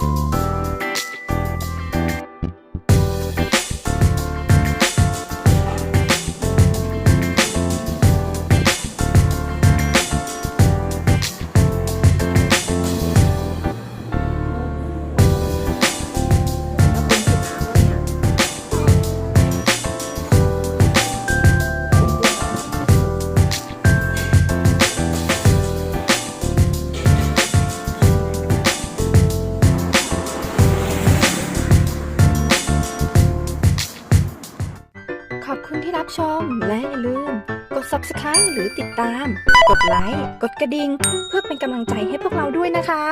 you คุณที่รับชม และอย่าลืม กด subscribe หรือติดตาม กดไลค์ กดกระดิ่ง เพื่อเป็นกำลังใจให้พวกเราด้วยนะคะ